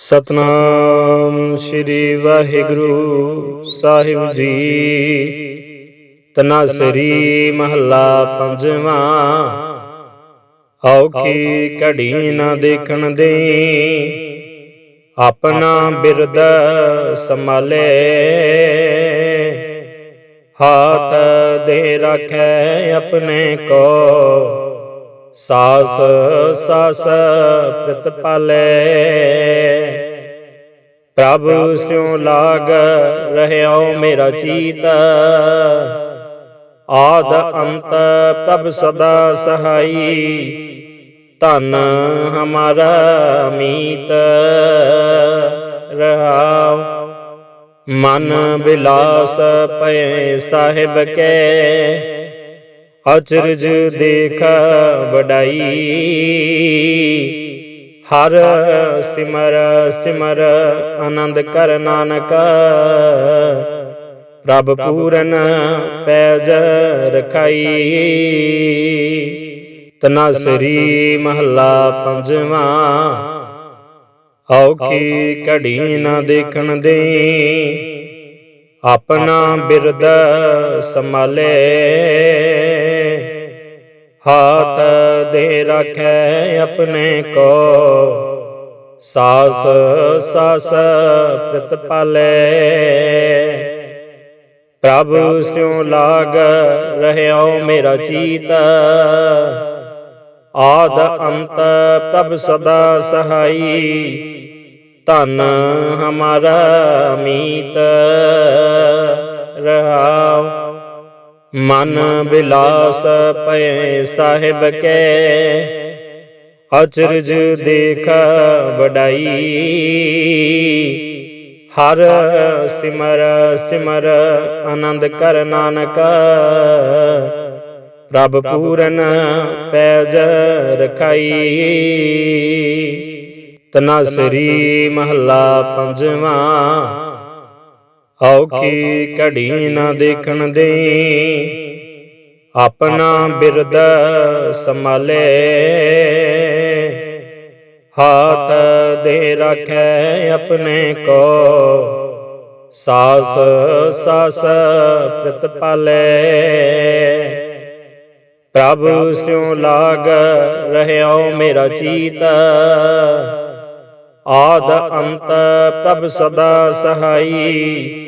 ਸਤਨਾਮ ਸ੍ਰੀ ਵਾਹਿਗੁਰੂ ਸਾਹਿਬ ਜੀ। ਤਨਾਸਰੀ ਮਹੱਲਾ ਪੰਜਵਾਂ। ਔਖੀ ਘੜੀ ਨਾ ਦੇਖਣ ਦੇ ਆਪਣਾ ਬਿਰਦ ਸੰਭਾਲੇ। ਹਾਥ ਦੇ ਰੱਖੇ ਆਪਣੇ ਕੋ। ਸਾਸ ਸਾਸ ਪ੍ਰਤਪਾਲੇ। ਪ੍ਰਭ ਸਿਉ ਲਾਗ ਰਹਿਓ ਮੇਰਾ ਚੀਤ। ਆਦ ਅੰਤ ਪ੍ਰਭ ਸਦਾ ਸਹਾਈ। ਧਨ ਹਮਾਰਾ ਮੀਤ। ਰਹਾਉ ਮਨ ਬਿਲਾਸ ਪਏ ਸਾਹਿਬ ਕੇ। ਅਚਰਜ ਦੇਖ ਵਡਾਈ। ਹਰ ਸਿਮਰ ਸਿਮਰ ਆਨੰਦ ਕਰ ਨਾਨਕ। ਪ੍ਰਭ ਪੂਰਨ ਪੈਜ ਰਖਾਈ। ਤਨਾਸਰੀ ਮਹੱਲਾ ਪੰਜਵਾਂ। ਔਖੀ ਘੜੀ ਨਾ ਦੇਖਣ ਦੇ ਆਪਣਾ ਬਿਰਦ ਸੰਭਾਲੇ। ਹਾਥ ਦੇ ਰੱਖੈ ਆਪਣੇ ਕੋ। ਸਾਸ ਸਾਸ ਪ੍ਰਤਪਾਲੇ ਪ੍ਰਭ ਸਿਉ ਲਾਗ ਰਹਿਓ ਮੇਰਾ ਚੀਤ। ਆਦ ਅੰਤ ਪ੍ਰਭ ਸਦਾ ਸਹਾਈ। ਧਨ ਹਮਾਰਾ ਮੀਤ। ਰਹਾਉ ਮਨ ਬਿਲਾਸ ਪਏ ਸਾਹਿਬ ਕੇ। ਅਚਰਜ ਦੇਖ ਵਡਾਈ। ਹਰ ਸਿਮਰ ਸਿਮਰ ਆਨੰਦ ਕਰ ਨਾਨਕ। ਪ੍ਰਭ ਪੂਰਨ ਪੈਜ ਰਖਾਈ। ਤਨਾਸਰੀ ਮਹੱਲਾ ਪੰਜਵਾਂ। ਔਖੀ ਘੜੀ ਨਾ ਦੇਖਣ ਦੇ ਆਪਣਾ ਬਿਰਦ ਸੰਭਾਲੇ। ਹਾਥ ਦੇ ਰੱਖੈ ਆਪਣੇ ਕੋ। ਸਾਸ ਸਾਸ ਪ੍ਰਤਪਾਲੇ ਪ੍ਰਭ ਸਿਉ ਲਾਗ ਰਹਿਓ ਮੇਰਾ ਚੀਤ। ਆਦ ਅੰਤ ਪ੍ਰਭ ਸਦਾ ਸਹਾਈ।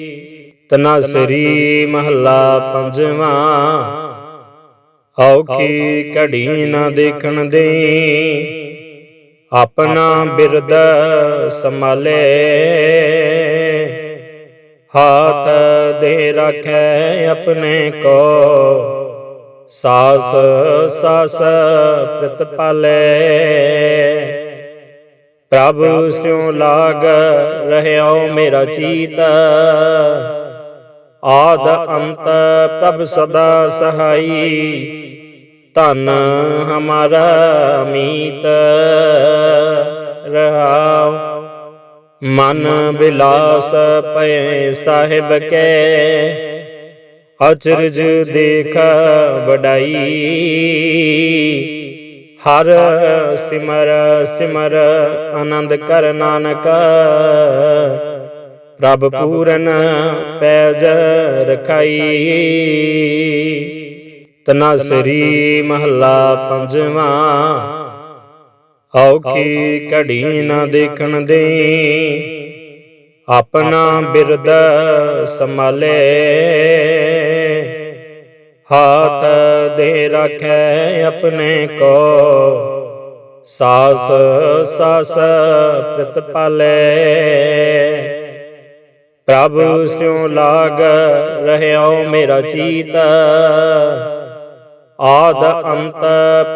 ਤਨਾਸਰੀ ਮਹੱਲਾ ਪੰਜਵਾਂ। ਔਖੀ ਘੜੀ ਨਾ ਦੇਖਣ ਦੇ ਆਪਣਾ ਬਿਰਦ ਸੰਭਾਲੇ। ਹਾਥ ਦੇ ਰੱਖੈ ਆਪਣੇ ਕੋ। ਸਾਸ ਸਾਸ ਪ੍ਰਤਪਾਲੇ ਪ੍ਰਭ ਸਿਉ ਲਾਗ ਰਹਿਓ ਮੇਰਾ ਚੀਤ। ਆਦ ਅੰਤ ਪ੍ਰਭ ਸਦਾ ਸਹਾਈ। ਧਨ ਹਮਾਰਾ ਮੀਤ ਰਹਾਉ। ਮਨ ਬਿਲਾਸ ਪਏ ਸਾਹਿਬ ਕੇ। ਅਚਰਜ ਦੇਖ ਵਡਾਈ। ਹਰ ਸਿਮਰ ਸਿਮਰ ਆਨੰਦ ਕਰ ਨਾਨਕ। ਪ੍ਰਭ ਪੂਰਨ ਪੈਜ ਰਖਾਈ। ਤਨਾਸਰੀ ਮਹੱਲਾ ਪੰਜਵਾਂ। ਔਖੀ ਘੜੀ ਨਾ ਦੇਖਣ ਦੇ ਆਪਣਾ ਬਿਰਦ ਸੰਭਾਲੇ। ਹਾਥ ਦੇ ਰੱਖੈ ਆਪਣੇ ਕੋ। ਸਾਸ ਸਾਸ ਪ੍ਰਤਪਾਲੇ। ਪ੍ਰਭ ਸਿਉ ਲਾਗ ਰਹਿਓ ਮੇਰਾ ਚੀਤ। ਆਦ ਅੰਤ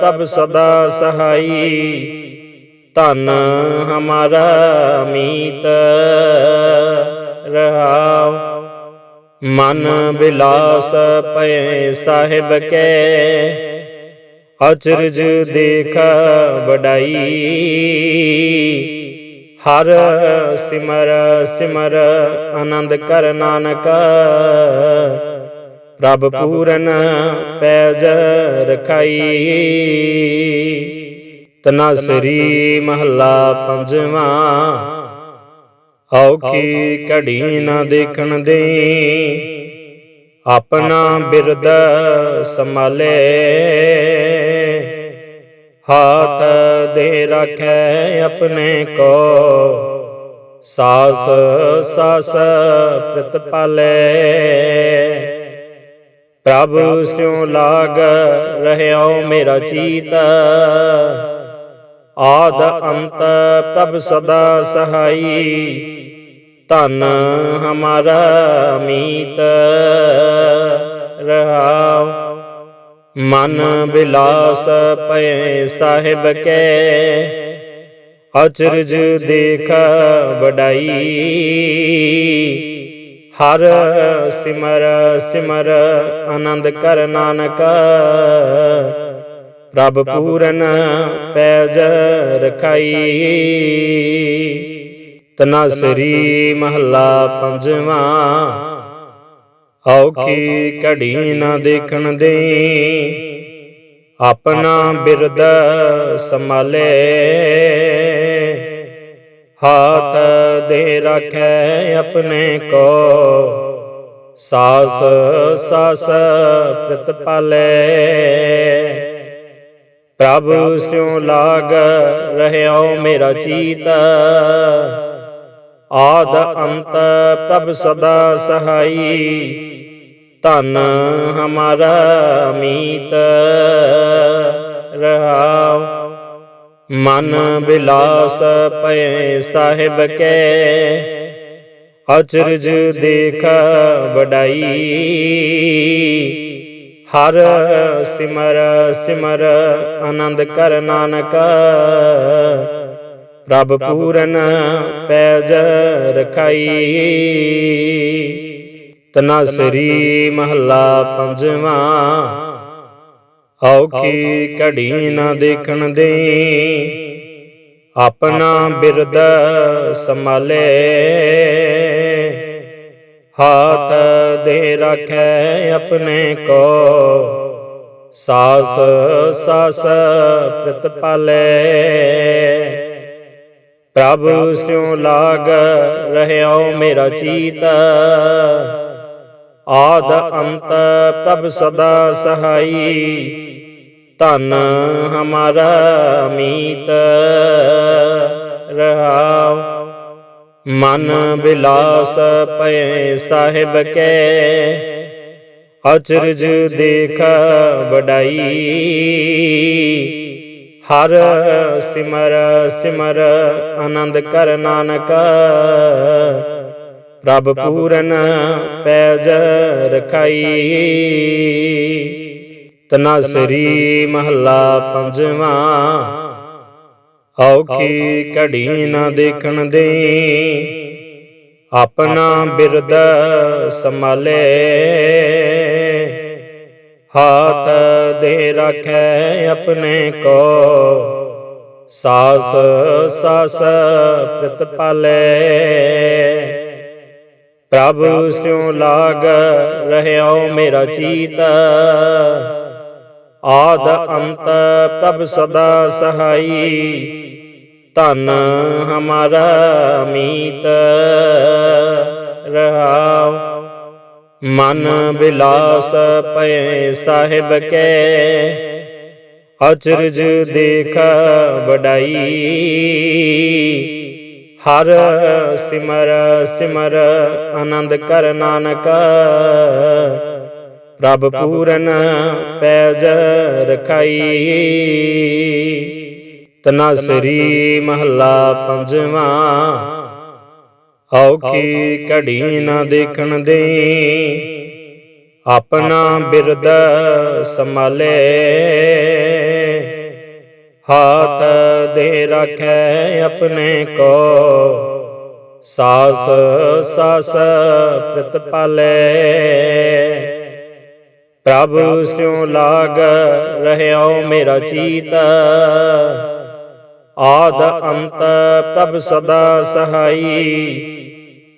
ਪ੍ਰਭ ਸਦਾ ਸਹਾਈ। ਤਨ ਹਮਾਰਾ ਮੀਤ। ਰਹਾਉ। ਮਨ ਬਿਲਾਸ ਪਏ ਸਾਹਿਬ ਕੇ। ਅਚਰਜ ਦੇਖ ਵਡਾਈ। ਹਰ ਸਿਮਰ ਸਿਮਰ ਆਨੰਦ ਕਰ ਨਾਨਕ। ਪ੍ਰਭ ਪੂਰਨ ਪੈਜ ਰਖਾਈ। ਤਨਾਸਰੀ ਮਹੱਲਾ ਪੰਜਵਾਂ। ਔਖੀ ਘੜੀ ਨਾ ਦੇਖਣ ਦੇ ਆਪਣਾ ਬਿਰਦ ਸੰਭਾਲੇ। ਹਾਥ ਦੇ ਰੱਖੈ ਆਪਣੇ ਕੋ। ਸਾਸ ਸਾਸ ਪ੍ਰਤਪਾਲੇ ਪ੍ਰਭ ਸਿਉ ਲਾਗ ਰਹਿਓ ਮੇਰਾ ਚੀਤ। ਆਦ ਅੰਤ ਪ੍ਰਭ ਸਦਾ ਸਹਾਈ। ਧਨ ਹਮਾਰਾ ਮੀਤ। ਰਹਾਉ ਮਨ ਬਿਲਾਸ ਪਏ ਸਾਹਿਬ ਕੈ। ਅਚਰਜ ਦੇਖ ਵਡਾਈ। ਹਰ ਸਿਮਰ ਸਿਮਰ ਆਨੰਦ ਕਰ ਨਾਨਕ। ਪ੍ਰਭ ਪੂਰਨ ਪੈਜ ਰਖਾਈ। ਤਨਸਰੀ ਮਹੱਲਾ ਪੰਜਵਾਂ। ਔਖੀ ਘੜੀ ਨਾ ਦੇਖਣ ਦੇ। ਆਪਣਾ ਬਿਰਦ ਸੰਭਾਲੇ। ਹਾਥ ਦੇ ਰੱਖੈ ਆਪਣੇ ਕੋ। ਸਾਸ ਸਾਸ ਪ੍ਰਤਪਾਲੇ। ਪ੍ਰਭ ਸਿਉ ਲਾਗ ਰਹਿਓ ਮੇਰਾ ਚੀਤ। ਆਦ ਅੰਤ ਪ੍ਰਭ ਸਦਾ ਸਹਾਈ। ਧਨ ਹਮਾਰਾ ਮੀਤ ਰਹਾਉ। ਮਨ ਬਿਲਾਸ ਪਏ ਸਾਹਿਬ ਕੇ। ਅਚਰਜ ਦੇਖ ਵਡਾਈ। ਹਰ ਸਿਮਰ ਸਿਮਰ ਆਨੰਦ ਕਰ ਨਾਨਕ। ਪ੍ਰਭ ਪੂਰਨ ਪੈਜ ਰਖਾਈ। ਤਨਾਸਰੀ ਮਹੱਲਾ ਪੰਜਵਾਂ। ਔਖੀ ਘੜੀ ਨਾ ਦੇਖਣ ਦੇ ਆਪਣਾ ਬਿਰਦ ਸੰਭਾਲੇ। ਹਾਥ ਦੇ ਰੱਖੈ ਆਪਣੇ ਕੋ। ਸਾਸ ਸਾਸ ਪ੍ਰਤਪਾਲੇ। ਪ੍ਰਭ ਸਿਉ ਲਾਗ ਰਹਿਓ ਮੇਰਾ ਚੀਤ। ਆਦ ਅੰਤ ਪ੍ਰਭ ਸਦਾ ਸਹਾਈ। ਧਨ ਹਮਾਰਾ ਮੀਤ ਰਹਾਉ। ਮਨ ਬਿਲਾਸ ਪਏ ਸਾਹਿਬ ਕੈ। ਅਚਰਜ ਦੇਖ ਵਡਾਈ। ਹਰ ਸਿਮਰ ਸਿਮਰ ਆਨੰਦ ਕਰ ਨਾਨਕ। ਪ੍ਰਭ ਪੂਰਨ ਪੈਜ ਰਖਾਈ। ਤਨਾਸਰੀ ਮਹੱਲਾ ਪੰਜਵਾਂ। ਔਖੀ ਘੜੀ ਨਾ ਦੇਖਣ ਦੇ ਆਪਣਾ ਬਿਰਦ ਸੰਭਾਲੇ। ਹਾਥ ਦੇ ਰੱਖੈ ਆਪਣੇ ਕੋ। ਸਾਸ ਸਾਸ ਪ੍ਰਤਪਾਲੇ ਪ੍ਰਭ ਸਿਉ ਲਾਗ ਰਹਿਓ ਮੇਰਾ ਚੀਤ। ਆਦ ਅੰਤ ਪ੍ਰਭ ਸਦਾ ਸਹਾਈ। ਧਨ ਹਮਾਰਾ ਮੀਤ। ਰਹਾਉ ਮਨ ਬਿਲਾਸ ਪਏ ਸਾਹਿਬ ਕੈ। ਅਚਰਜ ਦੇਖ ਵਡਾਈ। ਹਰ ਸਿਮਰ ਸਿਮਰ ਆਨੰਦ ਕਰ ਨਾਨਕ। ਪ੍ਰਭ ਪੂਰਨ ਪੈਜ ਰਖਾਈ। ਤਨਾਸਰੀ ਮਹੱਲਾ ਪੰਜਵਾਂ। ਔਖੀ ਘੜੀ ਨਾ ਦੇਖਣ ਦੇ ਆਪਣਾ ਬਿਰਦ ਸੰਭਾਲੇ। ਹਾਥ ਦੇ ਰੱਖੈ ਆਪਣੇ ਕੋ। ਸਾਸ ਸਾਸ ਪ੍ਰਤਪਾਲੇ ਪ੍ਰਭ ਸਿਉ ਲਾਗ ਰਹਿਓ ਮੇਰਾ ਚੀਤ। ਆਦ ਅੰਤ ਪ੍ਰਭ ਸਦਾ ਸਹਾਈ।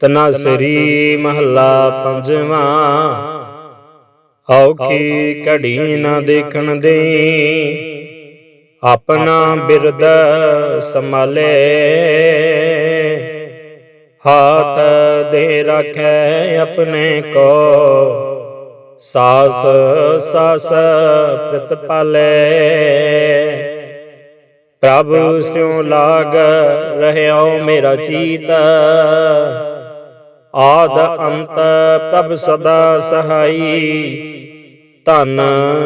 ਤਨਾਸਰੀ ਮਹੱਲਾ ਪੰਜਵਾਂ। ਔਖੀ ਘੜੀ ਨਾ ਦੇਖਣ ਦੇ ਆਪਣਾ ਬਿਰਦ ਸੰਭਾਲੇ। ਹਾਥ ਦੇ ਰੱਖੈ ਆਪਣੇ ਕੋ। ਸਾਸ ਸਾਸ ਪ੍ਰਤਪਾਲੇ ਪ੍ਰਭ ਸਿਉ ਲਾਗ ਰਹਿਓ ਮੇਰਾ ਚੀਤ। ਆਦ ਅੰਤ ਪ੍ਰਭ ਸਦਾ ਸਹਾਈ। ਧਨ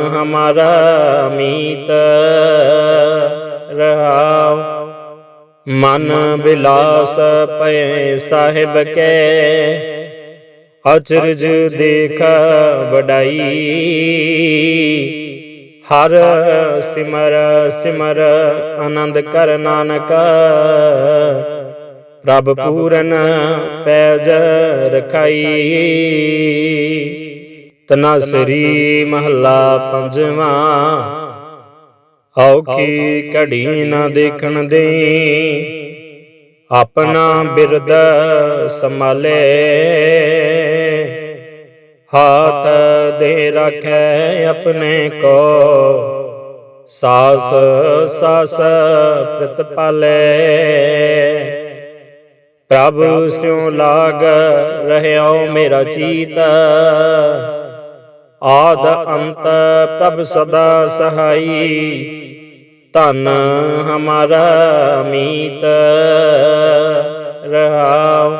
ਹਮਾਰਾ ਮੀਤ ਰਹਾਉ। ਮਨ ਬਿਲਾਸ ਪਏ ਸਾਹਿਬ ਕੇ। ਅਚਰਜ ਦੇਖ ਵਡਾਈ। ਹਰ ਸਿਮਰ ਸਿਮਰ ਆਨੰਦ ਕਰ ਨਾਨਕ। ਪ੍ਰਭ ਪੂਰਨ ਪੈਜ ਰਖਾਈ। ਤਨਾਸਰੀ ਮਹੱਲਾ ਪੰਜਵਾਂ। ਔਖੀ ਘੜੀ ਨਾ ਦੇਖਣ ਦੇ ਆਪਣਾ ਬਿਰਦ ਸੰਭਾਲੇ। ਹਾਥ ਦੇ ਰੱਖੈ ਆਪਣੇ ਕੋ। ਸਾਸ ਸਾਸ ਪ੍ਰਤਪਾਲੇ। ਪ੍ਰਭ ਸਿਉ ਲਾਗ ਰਹਿਓ ਮੇਰਾ ਚੀਤ। ਆਦ ਅੰਤ ਪ੍ਰਭ ਸਦਾ ਸਹਾਈ। ਧਨ ਹਮਾਰਾ ਮੀਤ। ਰਹਾਉ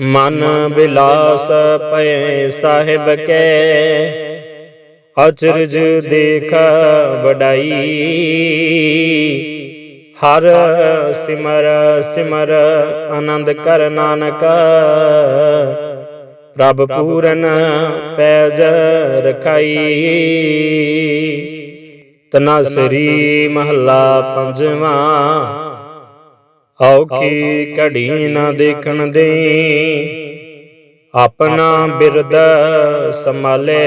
ਮਨ ਬਿਲਾਸ ਪਏ ਸਾਹਿਬ ਕੇ। ਅਚਰਜ ਦੇਖ ਵਡਾਈ। ਹਰ ਸਿਮਰ ਸਿਮਰ, ਆਨੰਦ ਕਰ ਨਾਨਕ। ਪ੍ਰਭ ਪੂਰਨ ਪੈਜ ਰਖਾਈ। ਤਨਾਸਰੀ ਮਹੱਲਾ ਪੰਜਵਾਂ। ਔਖੀ ਘੜੀ ਨਾ ਦੇਖਣ ਦੇ ਆਪਣਾ ਬਿਰਦ ਸੰਭਾਲੇ।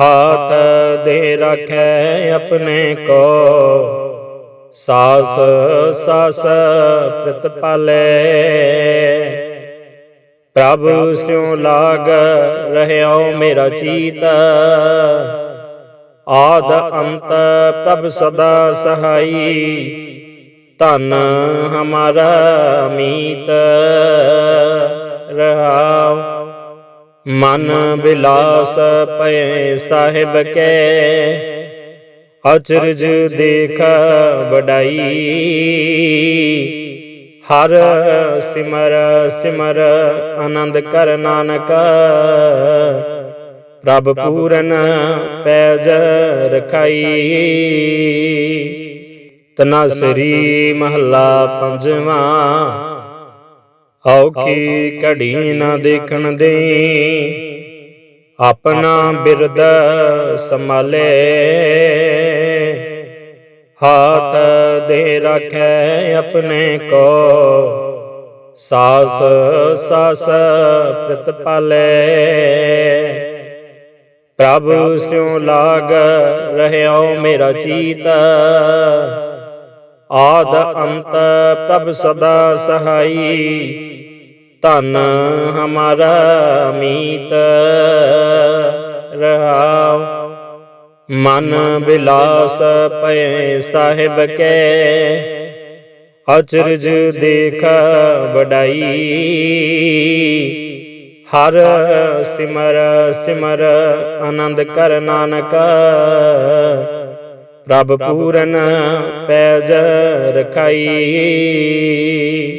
ਹਾਥ ਦੇ ਰੱਖੈ ਆਪਣੇ ਕੋ। ਸਾਸ ਸਾਸ ਪ੍ਰਤਪਾਲੇ ਪ੍ਰਭ ਸਿਉ ਲਾਗ ਰਹਿਓ ਮੇਰਾ ਚੀਤ। ਆਦ ਅੰਤ ਪ੍ਰਭ ਸਦਾ ਸਹਾਈ। ਧਨ ਹਮਾਰਾ ਮੀਤ। ਰਹਾਉ ਮਨ ਬਿਲਾਸ ਪਏ ਸਾਹਿਬ ਕੇ। ਅਚਰਜ ਦੇਖ ਵਡਾਈ। ਹਰ ਸਿਮਰ ਸਿਮਰ ਆਨੰਦ ਕਰ ਨਾਨਕ। ਪ੍ਰਭ ਪੂਰਨ ਪੈਜ ਰਖਾਈ। ਤਨਾਸਰੀ ਮਹੱਲਾ ਪੰਜਵਾਂ। ਔਖੀ ਘੜੀ ਨਾ ਦੇਖਣ ਦੇ ਆਪਣਾ ਬਿਰਦ ਸੰਭਾਲੇ। ਹਾਥ ਦੇ ਰੱਖੈ ਆਪਣੇ ਕੋ। ਸਾਸ ਸਾਸ ਪ੍ਰਤਪਾਲੇ ਪ੍ਰਭ ਸਿਉ ਲਾਗ ਰਹਿਓ ਮੇਰਾ ਚੀਤ। ਆਦ ਅੰਤ ਪ੍ਰਭ ਸਦਾ ਸਹਾਈ। ਧਨ ਹਮਾਰਾ ਮੀਤ ਰਹਾਉ। ਮਨ ਬਿਲਾਸ ਪਏ ਸਾਹਿਬ ਕੇ। ਅਚਰਜ ਦੇਖ ਵਡਾਈ। ਹਰ ਸਿਮਰ ਸਿਮਰ ਆਨੰਦ ਕਰ ਨਾਨਕ। ਪ੍ਰਭ ਪੂਰਨ ਪੈਜ ਰਖਾਈ।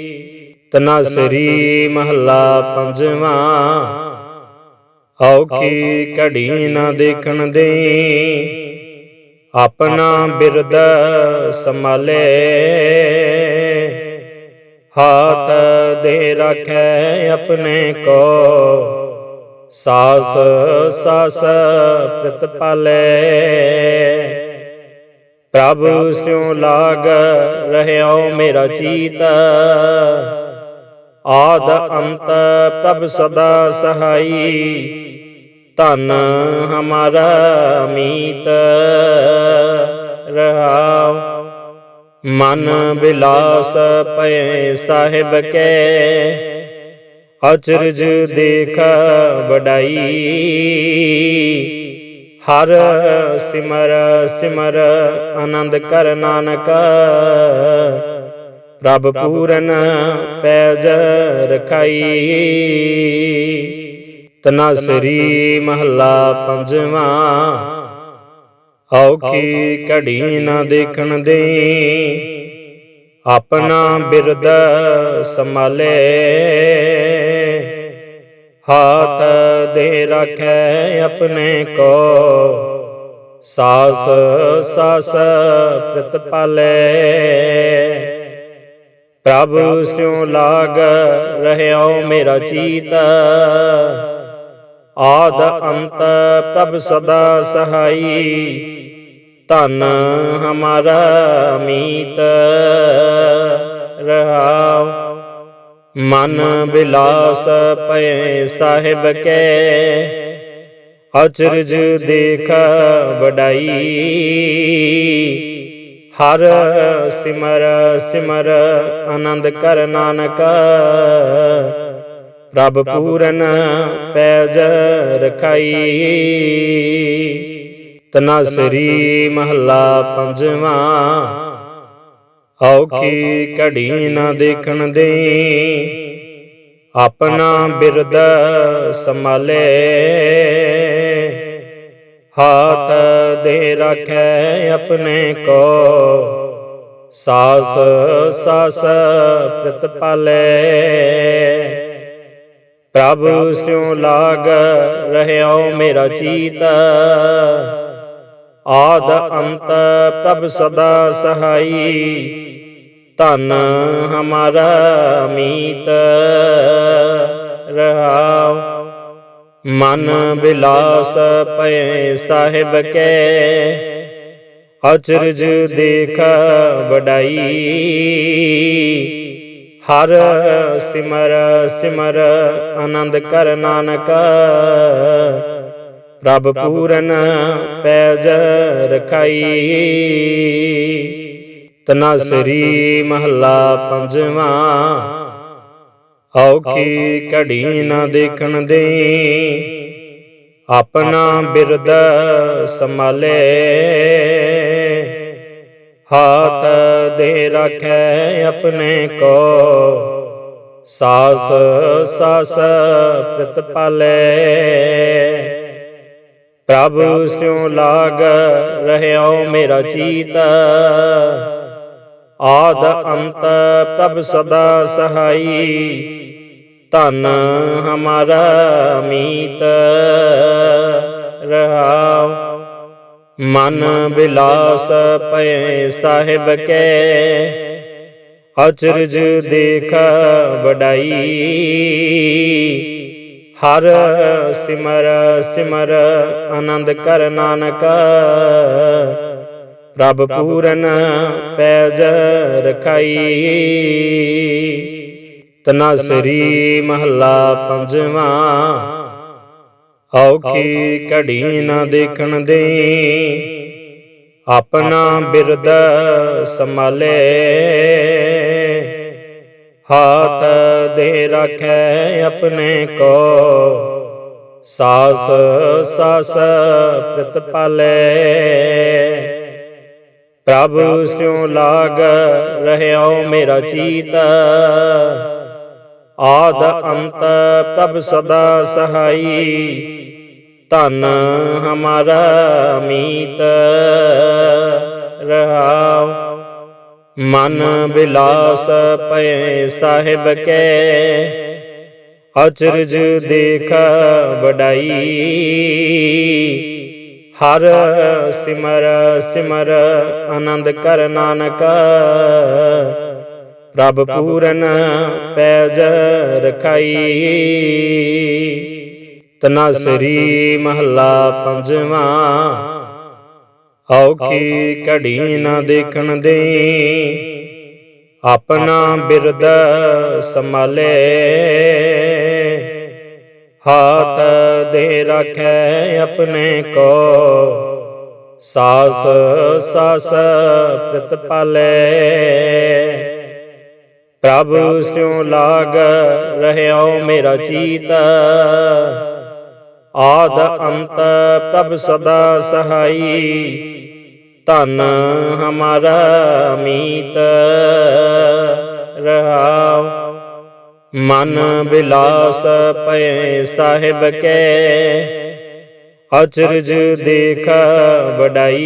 ਤਨਾਸਰੀ ਮਹੱਲਾ ਪੰਜਵਾਂ। ਔਖੀ ਘੜੀ ਨਾ ਦੇਖਣ ਦੇ ਆਪਣਾ ਬਿਰਦ ਸੰਭਾਲੇ। ਹਾਥ ਦੇ ਰੱਖੈ ਆਪਣੇ ਕੋ। ਸਾਸ ਸਾਸ ਪ੍ਰਤਪਾਲੇ ਪ੍ਰਭ ਸਿਉ ਲਾਗ ਰਹਿਓ ਮੇਰਾ ਚੀਤ। ਆਦ ਅੰਤ ਪ੍ਰਭ ਸਦਾ ਸਹਾਈ। ਧਨ ਹਮਾਰਾ ਮੀਤ ਰਹਾਉ। ਮਨ ਬਿਲਾਸ ਪਏ ਸਾਹਿਬ ਕੇ। ਅਚਰਜ ਦੇਖ ਵਡਾਈ। ਹਰ ਸਿਮਰ ਸਿਮਰ ਆਨੰਦ ਕਰ ਨਾਨਕ। ਪ੍ਰਭ ਪੂਰਨ ਪੈਜ ਰਖਾਈ। ਤਨਾਸਰੀ ਮਹੱਲਾ ਪੰਜਵਾਂ। ਔਖੀ ਘੜੀ ਨਾ ਦੇਖਣ ਦੇ ਆਪਣਾ ਬਿਰਦ ਸੰਭਾਲੇ। ਹਾਥ ਦੇ ਰੱਖੈ ਆਪਣੇ ਕੋ। ਸਾਸ ਸਾਸ ਪ੍ਰਤਪਾਲੇ। ਪ੍ਰਭ ਸਿਉ ਲਾਗ ਰਹਿਓ ਮੇਰਾ ਚੀਤ। ਆਦ ਅੰਤ ਪ੍ਰਭ ਸਦਾ ਸਹਾਈ। ਧਨ ਹਮਾਰਾ ਮੀਤ ਰਹਾਉ। ਮਨ ਬਿਲਾਸ ਪਏ ਸਾਹਿਬ ਕੇ। ਅਚਰਜ ਦੇਖ ਵਡਾਈ। ਹਰ ਸਿਮਰ ਸਿਮਰ ਆਨੰਦ ਕਰ ਨਾਨਕ। ਪ੍ਰਭ ਪੂਰਨ ਪੈਜ ਰਖਾਈ। ਤਨਾਸਰੀ ਮਹੱਲਾ ਪੰਜਵਾਂ। ਔਖੀ ਘੜੀ ਨਾ ਦੇਖਣ ਦੇ ਆਪਣਾ ਬਿਰਦ ਸੰਭਾਲੇ। ਹਾਥ ਦੇ ਰੱਖੈ ਆਪਣੇ ਕੋ। ਸਾਸ ਸਾਸ ਪ੍ਰਤਪਾਲੇ ਪ੍ਰਭ ਸਿਉ ਲਾਗ ਰਹਿਓ ਮੇਰਾ ਚੀਤ। ਆਦ ਅੰਤ ਪ੍ਰਭ ਸਦਾ ਸਹਾਈ। ਧਨ ਹਮਾਰਾ ਮੀਤ। ਰਹਾਉ ਮਨ ਬਿਲਾਸ ਪਏ ਸਾਹਿਬ ਕੇ। ਅਚਰਜ ਦੇਖ ਵਡਾਈ। ਹਰ ਸਿਮਰ ਸਿਮਰ ਆਨੰਦ ਕਰ ਨਾਨਕ। ਪ੍ਰਭ ਪੂਰਨ ਪੈਜ ਰਖਾਈ। ਤਨਾਸਰੀ ਮਹੱਲਾ ਪੰਜਵਾਂ। ਔਖੀ ਘੜੀ ਨਾ ਦੇਖਣ ਦੇ ਆਪਣਾ ਬਿਰਦ ਸੰਭਾਲੇ। ਹਾਥ ਦੇ ਰੱਖੈ ਆਪਣੇ ਕੋ। ਸਾਸ ਸਾਸ ਪ੍ਰਤਪਾਲੇ ਪ੍ਰਭ ਸਿਉ ਲਾਗ ਰਹਿਓ ਮੇਰਾ ਚੀਤ। ਆਦ ਅੰਤ ਪ੍ਰਭ ਸਦਾ ਸਹਾਈ। ਧਨ ਹਮਾਰਾ ਮੀਤ ਰਹਾਉ। ਮਨ ਬਿਲਾਸ ਪਏ ਸਾਹਿਬ ਕੇ। ਅਚਰਜ ਦੇਖ ਵਡਾਈ। ਹਰ ਸਿਮਰ ਸਿਮਰ ਆਨੰਦ ਕਰ ਨਾਨਕ। ਪ੍ਰਭ ਪੂਰਨ ਪੈਜ ਰਖਾਈ। ਤਨਾਸਰੀ ਮਹੱਲਾ ਪੰਜਵਾਂ। ਔਖੀ ਘੜੀ ਨਾ ਦੇਖਣ ਦੇ ਆਪਣਾ ਬਿਰਦ ਸੰਭਾਲੇ। ਹਾਥ ਦੇ ਰੱਖੈ ਆਪਣੇ ਕੋ। ਸਾਸ ਸਾਸ ਪ੍ਰਤਪਾਲੇ ਪ੍ਰਭ ਸਿਉ ਲਾਗ ਰਹਿਓ ਮੇਰਾ ਚੀਤ। ਆਦ ਅੰਤ ਪ੍ਰਭ ਸਦਾ ਸਹਾਈ। ਧਨ ਹਮਾਰਾ ਮੀਤ ਰਹਾਉ। ਮਨ ਬਿਲਾਸ ਪਏ ਸਾਹਿਬ ਕੈ। ਅਚਰਜ ਦੇਖ ਵਡਾਈ। ਹਰ ਸਿਮਰ ਸਿਮਰ ਆਨੰਦ ਕਰ ਨਾਨਕ। ਪ੍ਰਭ ਪੂਰਨ ਪੈਜ ਰਖਾਈ। ਤਨਾਸਰੀ ਮਹੱਲਾ ਪੰਜਵਾਂ। ਔਖੀ ਘੜੀ ਨਾ ਦੇਖਣ ਦੇ ਆਪਣਾ ਬਿਰਦ ਸੰਭਾਲੇ। ਹਾਥ ਦੇ ਰੱਖੈ ਆਪਣੇ ਕੋ। ਸਾਸ ਸਾਸ ਪ੍ਰਤਪਾਲੇ। ਪ੍ਰਭ ਸਿਉ ਲਾਗ ਰਹਿਓ ਮੇਰਾ ਚੀਤ। ਆਦ ਅੰਤ ਪ੍ਰਭ ਸਦਾ ਸਹਾਈ। ਧਨ ਹਮਾਰਾ ਮੀਤ। ਰਹਾਉ। ਮਨ ਬਿਲਾਸ ਪਏ ਸਾਹਿਬ ਕੈ। ਅਚਰਜ ਦੇਖ ਵਡਾਈ।